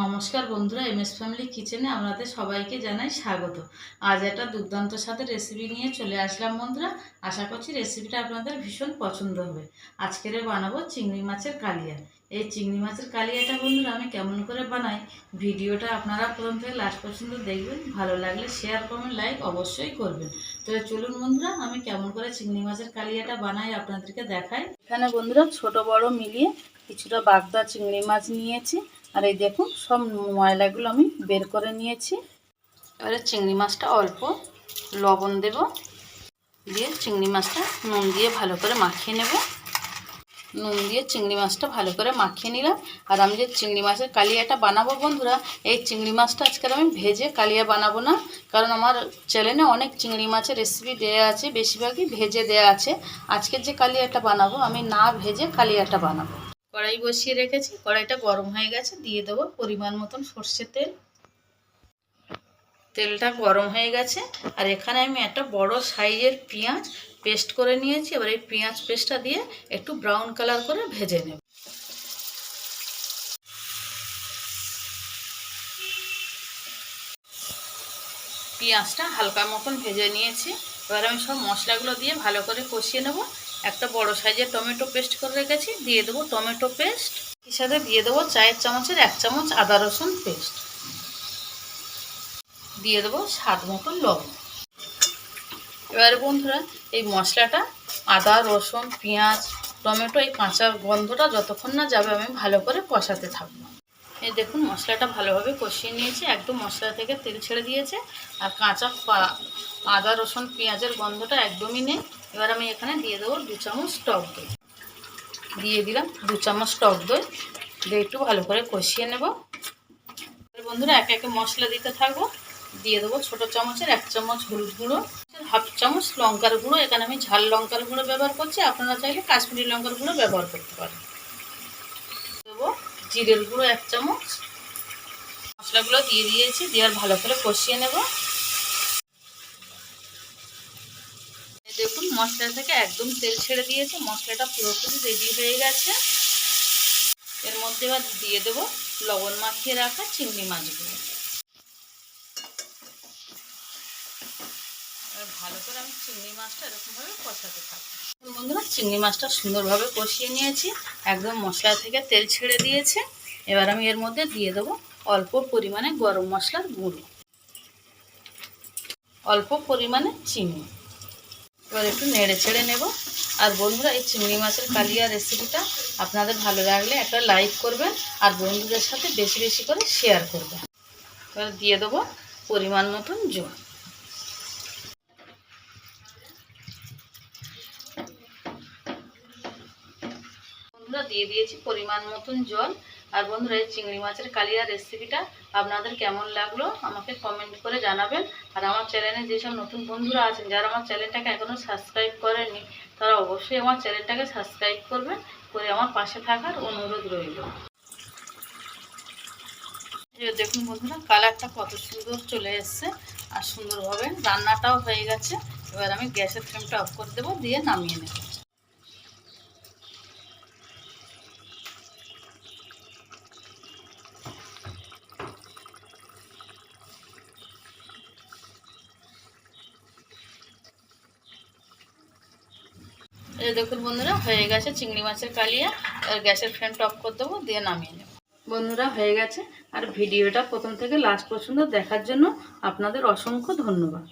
নমস্কার বন্ধুরা, M S family কিচেনে আপনাদের সবাইকে জানাই স্বাগত। আজ একটা দুর্দান্ত সাথে রেসিপি নিয়ে চলে আসলাম বন্ধুরা। আশা করছি রেসিপিটা আপনাদের ভীষণ পছন্দ হবে। আজকের বানাবো চিংড়ি মাছের কালিয়া। এই চিংড়ি মাছের কালিয়াটা বন্ধুরা আমি কেমন করে বানাই, ভিডিওটা আপনারা প্রথম থেকে লাস্ট পর্যন্ত দেখবেন। ভালো লাগলে শেয়ার কমেন্ট লাইক অবশ্যই করবেন। তো চলুন বন্ধুরা, আমি কেমন করে চিংড়ি মাছের কালিয়াটা বানাই আপনাদেরকে দেখাই। এখানে বন্ধুরা ছোট বড় মিলিয়ে কিছুটা বাগদা চিংড়ি মাছ নিয়েছি। আর এই দেখুন, সব ময়লাগুলো আমি বের করে নিয়েছি। এবারে চিংড়ি মাছটা অল্প লবণ দেব। দিয়ে চিংড়ি মাছটা নুন দিয়ে ভালো করে মাখিয়ে নেব। নুন দিয়ে চিংড়ি মাছটা ভালো করে মাখিয়ে নিলাম। আর আমি যে চিংড়ি মাছের কালিয়াটা বানাবো বন্ধুরা, এই চিংড়ি মাছটা আজকে আমি ভেজে কালিয়া বানাবো না। কারণ আমার চ্যানেলে অনেক চিংড়ি মাছের রেসিপি দেওয়া আছে, বেশিরভাগই ভেজে দেওয়া আছে। আজকের যে কালিয়াটা বানাবো, আমি না ভেজে কালিয়াটা বানাবো। কড়াই বসিয়ে রেখেছি, কড়াইটা গরম হয়ে গেছে, দিয়ে দেবো পরিমাণ মতন সর্ষের তেল। তেলটা গরম হয়ে গেছে, আর এখানে আমি একটা বড় সাইজের পেঁয়াজ পেস্ট করে নিয়েছি, এবার এই পেঁয়াজ পেস্টটা দিয়ে একটু ব্রাউন কালার করে ভেজে নেব। পেঁয়াজটা হালকা মতন ভেজে নিয়েছি, এবার আমি সব মশলাগুলো দিয়ে ভালো করে কষিয়ে নেব। একটা বড় সাইজের টমেটো পেস্ট করে রেখেছি, দিয়ে দেবো টমেটো পেস্ট। এর সাথে দিয়ে দেবো চায়ের চামচের এক চামচ আদা রসুন পেস্ট। দিয়ে দেবো স্বাদ মতন লবণ। এবারে বন্ধুরা, এই মশলাটা, আদা, রসুন, পেঁয়াজ, টমেটো, এই কাঁচা গন্ধটা যতক্ষণ না যাবে আমি ভালো করে কষাতে থাকব। এই দেখুন, মশলাটা ভালোভাবে কষিয়ে নিয়েছি, একদম মশলা থেকে তেল ছেড়ে দিয়েছে, আর কাঁচা আদা, রসুন, পেঁয়াজের গন্ধটা একদমই নেই। এবার আমি এখানে দিয়ে দেবো দু চামচ টক দই। দিয়ে দিলাম দু চামচ টক দই। দিয়ে একটু ভালো করে কষিয়ে নেব। বন্ধুরা একে একে মশলা দিতে থাকব। দিয়ে দেবো ছোটো চামচের এক চামচ হলুদ গুঁড়ো, হাফ চামচ লঙ্কার গুঁড়ো। এখানে আমি ঝাল লঙ্কার গুঁড়ো ব্যবহার করছি। আপনারা চাইলে কাশ্মীরি লঙ্কার গুঁড়ো ব্যবহার করতে পারেন। দেবো জিরের গুঁড়ো এক চামচ। মশলাগুলো দিয়ে দিয়েছি। দিয়ে ভালো করে কষিয়ে নেব দেখুন মশলা থেকে একদম তেল ছেড়ে দিয়েছে, মশলাটা পুরোপুরি রেডি হয়ে গেছে। এর মধ্যে এবার দিয়ে দেবো লবণ মাখিয়ে রাখা চিংড়ি মাছগুলো। ভালো করে আমি চিংড়ি মাছটা এরকমভাবে কষাতে থাকব। বন্ধুরা, চিংড়ি মাছটা সুন্দরভাবে কষিয়ে নিয়েছি, একদম মশলা থেকে তেল ছেড়ে দিয়েছে। এবার আমি এর মধ্যে দিয়ে দেবো অল্প পরিমাণে গরম মশলার গুঁড়ো। অল্প পরিমাণে চিনি। এবার একটু নেড়ে ছেড়ে নেব। আর বন্ধুরা, এই চিংড়ি মাছের কালিয়া রেসিপিটা আপনাদের ভালো লাগলে একটা লাইক করবেন আর বন্ধুদের সাথে বেশি বেশি করে শেয়ার করবেন। এবার দিয়ে দেবো পরিমাণ মতন জল বন্ধুরা দিয়ে দিয়েছি পরিমাণ মতন জল। আর বন্ধুরা, এই চিংড়ি মাছের কালিয়া রেসিপিটা আপনাদের কেমন লাগল আমাকে কমেন্ট করে জানাবেন। আর আমার চ্যানেলে যেসব নতুন বন্ধুরা আছেন, যারা আমার চ্যানেলটাকে এখনও সাবস্ক্রাইব করেননি, তারা অবশ্যই আমার চ্যানেলটাকে সাবস্ক্রাইব করবেন, করে আমার পাশে থাকার অনুরোধ রইল। দেখুন বন্ধুরা কালারটা কত সুন্দর চলে এসছে আর সুন্দরভাবে রান্নাটাও হয়ে গেছে। এবার আমি গ্যাসের ফ্লেমটা অফ করে দেবো, দিয়ে নামিয়ে নেব। দেখুন বন্ধুরা, হয়ে গেছে চিংড়ি মাছের কালিয়া। আর গ্যাসের ফ্লেম টপ করে দেবো, দিয়ে নামিয়ে নেব। বন্ধুরা, হয়ে গেছে। আর ভিডিওটা প্রথম থেকে লাস্ট পর্যন্ত দেখার জন্য আপনাদের অসংখ্য ধন্যবাদ।